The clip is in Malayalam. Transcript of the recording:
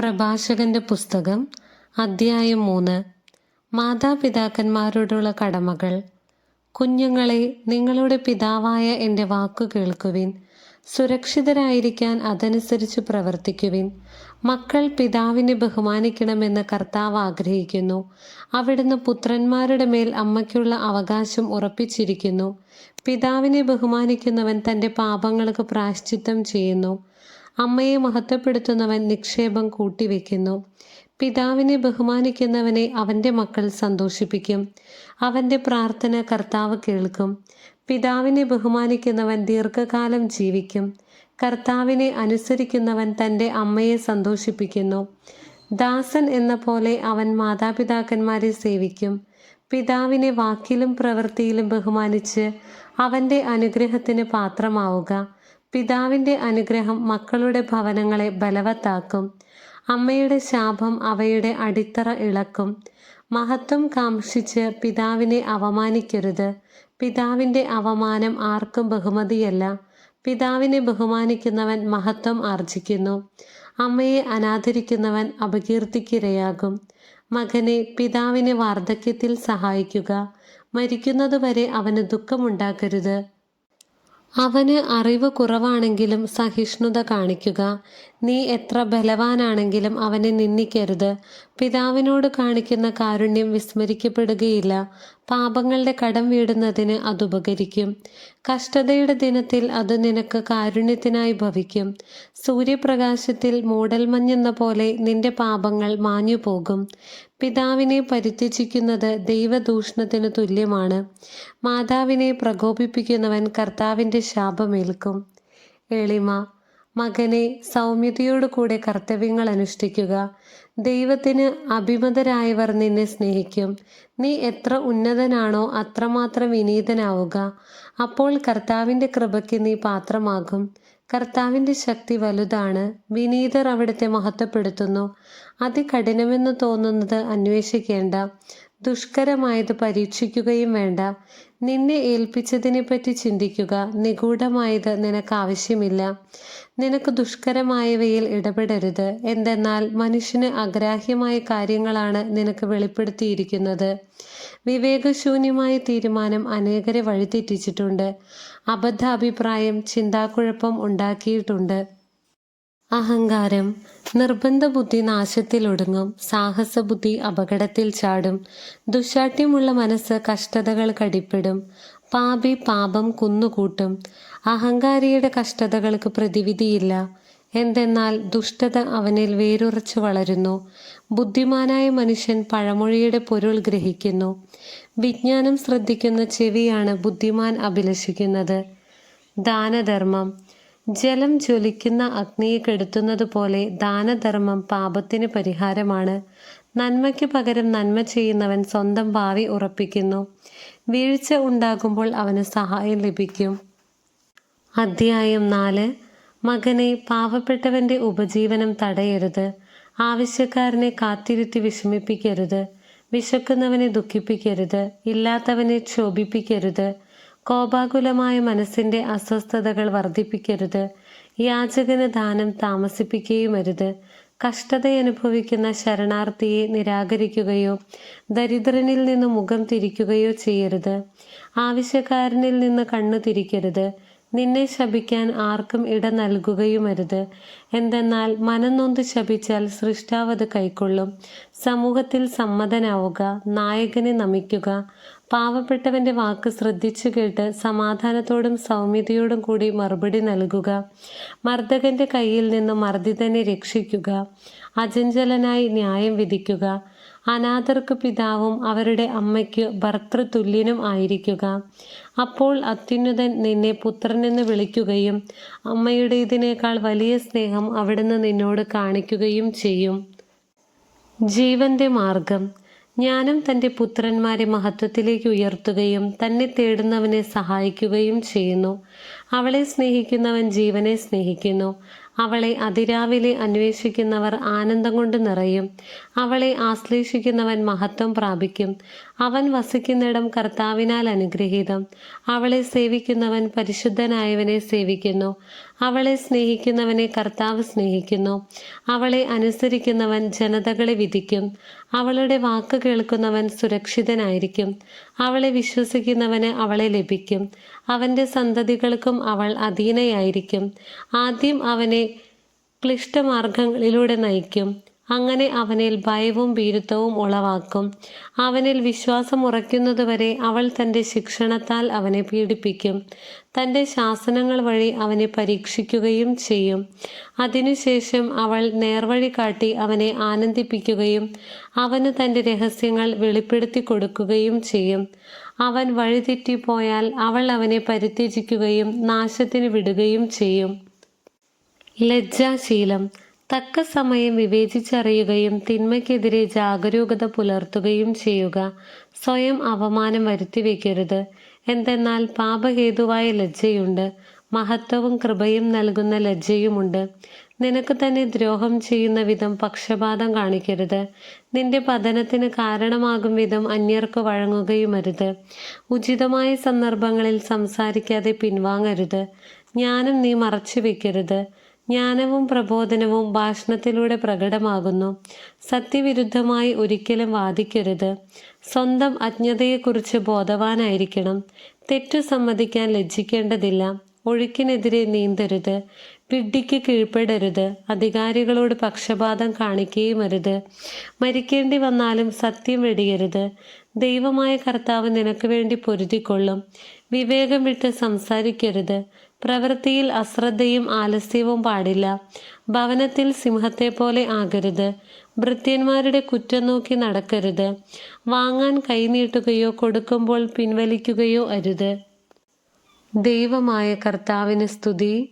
പ്രഭാഷകന്റെ പുസ്തകം അദ്ധ്യായം മൂന്ന്. മാതാപിതാക്കന്മാരോടുള്ള കടമകൾ. കുഞ്ഞുങ്ങളെ നിങ്ങളുടെ പിതാവായ എന്റെ വാക്കു കേൾക്കുവിൻ. സുരക്ഷിതരായിരിക്കാൻ അതനുസരിച്ച് പ്രവർത്തിക്കുവിൻ. മക്കൾ പിതാവിനെ ബഹുമാനിക്കണമെന്ന് കർത്താവ് ആഗ്രഹിക്കുന്നു. അവിടുന്ന് പുത്രന്മാരുടെ മേൽ അമ്മയ്ക്കുള്ള അവകാശം ഉറപ്പിച്ചിരിക്കുന്നു. പിതാവിനെ ബഹുമാനിക്കുന്നവൻ തന്റെ പാപങ്ങൾക്ക് പ്രായശ്ചിത്തം ചെയ്യുന്നു. അമ്മയെ മഹത്വപ്പെടുത്തുന്നവൻ നിക്ഷേപം കൂട്ടിവെക്കുന്നു. പിതാവിനെ ബഹുമാനിക്കുന്നവനെ അവന്റെ മക്കൾ സന്തോഷിപ്പിക്കും. അവന്റെ പ്രാർത്ഥന കർത്താവ് കേൾക്കും. പിതാവിനെ ബഹുമാനിക്കുന്നവൻ ദീർഘകാലം ജീവിക്കും. കർത്താവിനെ അനുസരിക്കുന്നവൻ തന്റെ അമ്മയെ സന്തോഷിപ്പിക്കുന്നു. ദാസൻ എന്ന പോലെ അവൻ മാതാപിതാക്കന്മാരെ സേവിക്കും. പിതാവിനെ വാക്കിലും പ്രവൃത്തിയിലും ബഹുമാനിച്ച് അവന്റെ അനുഗ്രഹത്തിന് പാത്രമാവുക. പിതാവിന്റെ അനുഗ്രഹം മക്കളുടെ ഭവനങ്ങളെ ബലവത്താക്കും. അമ്മയുടെ ശാപം അവയുടെ അടിത്തറ ഇളക്കും. മഹത്വം കാംക്ഷിച്ച് പിതാവിനെ അവമാനിക്കരുത് പിതാവിന്റെ അവമാനം ആർക്കും ബഹുമതിയല്ല. പിതാവിനെ ബഹുമാനിക്കുന്നവൻ മഹത്വം ആർജിക്കുന്നു. അമ്മയെ അനാദരിക്കുന്നവൻ അപകീർത്തിക്കിരയാകും. മകനെ പിതാവിനെ വാർദ്ധക്യത്തിൽ സഹായിക്കുക. മരിക്കുന്നതുവരെ അവന് ദുഃഖമുണ്ടാക്കരുത്. അവന് അറിവ് കുറവാണെങ്കിലും സഹിഷ്ണുത കാണിക്കുക. നീ എത്ര ബലവാനാണെങ്കിലും അവനെ നിന്ദിക്കരുത്. പിതാവിനോട് കാണിക്കുന്ന കാരുണ്യം വിസ്മരിക്കപ്പെടുകയില്ല. പാപങ്ങളുടെ കടം വീടുന്നതിന് അതുപകരിക്കും കഷ്ടതയുടെ ദിനത്തിൽ അത് നിനക്ക് കാരുണ്യത്തിനായി ഭവിക്കും. സൂര്യപ്രകാശത്തിൽ മൂടൽമഞ്ഞെന്ന പോലെ നിന്റെ പാപങ്ങൾ മാഞ്ഞു പോകും പിതാവിനെ പരിത്യജിക്കുന്നത് ദൈവദൂഷണത്തിന് തുല്യമാണ്. മാതാവിനെ പ്രകോപിപ്പിക്കുന്നവൻ കർത്താവിന്റെ ശാപമേൽക്കും. എളിമ മകനെ സൗമ്യതയോടു കൂടെ കർത്തവ്യങ്ങൾ അനുഷ്ഠിക്കുക. ദൈവത്തിന് അഭിമതരായവർ നിന്നെ സ്നേഹിക്കും. നീ എത്ര ഉന്നതനാണോ അത്രമാത്രം വിനീതനാവുക. അപ്പോൾ കർത്താവിന്റെ കൃപയ്ക്ക് നീ പാത്രമാകും. കർത്താവിന്റെ ശക്തി വലുതാണ്. വിനീതർ അവിടുത്തെ മഹത്വപ്പെടുത്തുന്നു. അതികഠിനമെന്ന് തോന്നുന്നത് അന്വേഷിക്കേണ്ട. ദുഷ്കരമായത് പരീക്ഷിക്കുകയും വേണ്ട. നിന്നെ ഏൽപ്പിച്ചതിനെപ്പറ്റി ചിന്തിക്കുക. നിഗൂഢമായത് നിനക്ക് ആവശ്യമില്ല നിനക്ക് ദുഷ്കരമായവയിൽ ഇടപെടരുത്. എന്തെന്നാൽ മനുഷ്യന് അഗ്രാഹ്യമായ കാര്യങ്ങളാണ് നിനക്ക് വെളിപ്പെടുത്തിയിരിക്കുന്നത്. വിവേകശൂന്യമായ തീരുമാനം അനേകരെ വഴിതെറ്റിച്ചിട്ടുണ്ട്. അബദ്ധാഭിപ്രായം ചിന്താക്കുഴപ്പം ഉണ്ടാക്കിയിട്ടുണ്ട്. അഹങ്കാരം നിർബന്ധ ബുദ്ധി നാശത്തിലൊടുങ്ങും സാഹസബുദ്ധി അപകടത്തിൽ ചാടും ദുശാഠ്യമുള്ള മനസ്സ് കഷ്ടതകൾ കടിപ്പെടും പാപി പാപം കുന്നുകൂട്ടും അഹങ്കാരിയുടെ കഷ്ടതകൾക്ക് പ്രതിവിധിയില്ല എന്തെന്നാൽ ദുഷ്ടത അവനിൽ വേരുറച്ചു വളരുന്നു ബുദ്ധിമാനായ മനുഷ്യൻ പഴമൊഴിയുടെ പൊരുൾ ഗ്രഹിക്കുന്നു വിജ്ഞാനം ശ്രദ്ധിക്കുന്ന ചെവിയാണ് ബുദ്ധിമാൻ അഭിലഷിക്കുന്നത്. ദാനധർമ്മം ജലം ജ്വലിക്കുന്ന അഗ്നിയെ കെടുത്തുന്നത് പോലെ ദാനധർമ്മം പാപത്തിന് പരിഹാരമാണ്. നന്മയ്ക്ക് പകരം നന്മ ചെയ്യുന്നവൻ സ്വന്തം ഭാവി ഉറപ്പിക്കുന്നു. വീഴ്ച ഉണ്ടാകുമ്പോൾ അവന് സഹായം ലഭിക്കും. അധ്യായം നാല്. മകനെ പാവപ്പെട്ടവന്റെ ഉപജീവനം തടയരുത്. ആവശ്യക്കാരനെ കാത്തിരുത്തി വിഷമിപ്പിക്കരുത്. വിശക്കുന്നവനെ ദുഃഖിപ്പിക്കരുത്. ഇല്ലാത്തവനെ ക്ഷോഭിപ്പിക്കരുത്. കോപാകുലമായ മനസ്സിന്റെ അസ്വസ്ഥതകൾ വർദ്ധിപ്പിക്കരുത്. യാചകന് ദാനം താമസിപ്പിക്കുകയുമരുത്. കഷ്ടതയനുഭവിക്കുന്ന ശരണാർത്ഥിയെ നിരാകരിക്കുകയോ ദരിദ്രനിൽ നിന്ന് മുഖം തിരിക്കുകയോ ചെയ്യരുത്. ആവശ്യക്കാരനിൽ നിന്ന് കണ്ണു തിരിക്കരുത്. നിന്നെ ശപിക്കാൻ ആർക്കും ഇട നൽകുകയുമരുത്. എന്തെന്നാൽ മനം നൊന്ത് ശപിച്ചാൽ സൃഷ്ടാവത് കൈക്കൊള്ളും. സമൂഹത്തിൽ സമ്മതനാവുക നായകനെ നമിക്കുക. പാവപ്പെട്ടവന്റെ വാക്ക് ശ്രദ്ധിച്ചു കേട്ട് സമാധാനത്തോടും സൗമ്യതയോടും കൂടി മറുപടി നൽകുക. മർദ്ദകന്റെ കയ്യിൽ നിന്ന് മർദ്ദിതനെ രക്ഷിക്കുക. അചഞ്ചലനായി ന്യായം വിധിക്കുക. അനാഥർക്ക് പിതാവും അവരുടെ അമ്മയ്ക്ക് ഭർത്തൃതുല്യനും ആയിരിക്കുക. അപ്പോൾ അത്യുന്നതൻ നിന്നെ പുത്രനെന്ന് വിളിക്കുകയും അമ്മയുടെ ഇതിനേക്കാൾ വലിയ സ്നേഹം അവിടുന്ന് നിന്നോട് കാണിക്കുകയും ചെയ്യും. ജീവന്റെ മാർഗം. ജ്ഞാനം തന്റെ പുത്രന്മാരെ മഹത്വത്തിലേക്ക് ഉയർത്തുകയും തന്നെ തേടുന്നവനെ സഹായിക്കുകയും ചെയ്യുന്നു. അവളെ സ്നേഹിക്കുന്നവൻ ജീവനെ സ്നേഹിക്കുന്നു. അവളെ അതിരാവിലെ അന്വേഷിക്കുന്നവർ ആനന്ദം കൊണ്ട് നിറയും. അവളെ ആശ്ലേഷിക്കുന്നവൻ മഹത്വം പ്രാപിക്കും. അവൻ വസിക്കുന്നിടം കർത്താവിനാൽ അനുഗ്രഹീതം. അവളെ സേവിക്കുന്നവൻ പരിശുദ്ധനായവനെ സേവിക്കുന്നു. അവളെ സ്നേഹിക്കുന്നവനെ കർത്താവ് സ്നേഹിക്കുന്നു. അവളെ അനുസരിക്കുന്നവൻ ജനതകളെ വിധിക്കും. അവളുടെ വാക്ക് കേൾക്കുന്നവൻ സുരക്ഷിതനായിരിക്കും. അവളെ വിശ്വസിക്കുന്നവന് അവളെ ലഭിക്കും. അവന്റെ സന്തതികൾക്കും അവൾ അധീനയായിരിക്കും. ആദ്യം അവനെ ക്ലിഷ്ടമാർഗങ്ങളിലൂടെ നയിക്കും. അങ്ങനെ അവനിൽ ഭയവും ഭീരുത്വവും ഉളവാക്കും. അവനിൽ വിശ്വാസം ഉറയ്ക്കുന്നതുവരെ അവൾ തന്റെ ശിക്ഷണത്താൽ അവനെ പീഡിപ്പിക്കും. തന്റെ ശാസനങ്ങൾ വഴി അവനെ പരീക്ഷിക്കുകയും ചെയ്യും. അതിനുശേഷം അവൾ നേർവഴി കാട്ടി അവനെ ആനന്ദിപ്പിക്കുകയും അവന് തന്റെ രഹസ്യങ്ങൾ വെളിപ്പെടുത്തി കൊടുക്കുകയും ചെയ്യും. അവൻ വഴിതെറ്റിപ്പോയാൽ അവൾ അവനെ പരിത്യജിക്കുകയും നാശത്തിന് വിടുകയും ചെയ്യും. ലജ്ജാശീലം. തക്ക സമയം വിവേചിച്ചറിയുകയും തിന്മയ്ക്കെതിരെ ജാഗരൂകത പുലർത്തുകയും ചെയ്യുക. സ്വയം അപമാനം വരുത്തിവെക്കരുത്. എന്തെന്നാൽ പാപഹേതുവായ ലജ്ജയുണ്ട്. മഹത്വവും കൃപയും നൽകുന്ന ലജ്ജയുമുണ്ട്. നിനക്ക് തന്നെ ദ്രോഹം ചെയ്യുന്ന വിധം പക്ഷപാതം കാണിക്കരുത്. നിന്റെ പതനത്തിന് കാരണമാകും വിധം അന്യർക്ക് വഴങ്ങുകയുമരുത്. ഉചിതമായ സന്ദർഭങ്ങളിൽ സംസാരിക്കാതെ പിൻവാങ്ങരുത്. ജ്ഞാനം നീ മറച്ചു വെക്കരുത് ജ്ഞാനവും പ്രബോധനവും ഭാഷണത്തിലൂടെ പ്രകടമാകുന്നു. സത്യവിരുദ്ധമായി ഒരിക്കലും വാദിക്കരുത്. സ്വന്തം അജ്ഞതയെക്കുറിച്ച് ബോധവാനായിരിക്കണം. തെറ്റു സമ്മതിക്കാൻ ലജ്ജിക്കേണ്ടതില്ല. ഒഴുക്കിനെതിരെ നീന്തരുത്. വിഡ്ഢിക്ക് കീഴ്പ്പെടരുത്. അധികാരികളോട് പക്ഷപാതം കാണിക്കുകയും അരുത് മരിക്കേണ്ടി വന്നാലും സത്യം വെടിയരുത്. ദൈവമായ കർത്താവ് നിനക്ക് വേണ്ടി പൊരുതിക്കൊള്ളും. വിവേകം വിട്ട് സംസാരിക്കരുത്. പ്രവൃത്തിയിൽ അശ്രദ്ധയും ആലസ്യവും പാടില്ല. ഭവനത്തിൽ സിംഹത്തെ പോലെ ആകരുത്. ഭൃത്യന്മാരുടെ കുറ്റം നോക്കി നടക്കരുത്. വാങ്ങാൻ കൈനീട്ടുകയോ കൊടുക്കുമ്പോൾ പിൻവലിക്കുകയോ അരുത്. ദൈവമായ കർത്താവിന് സ്തുതി.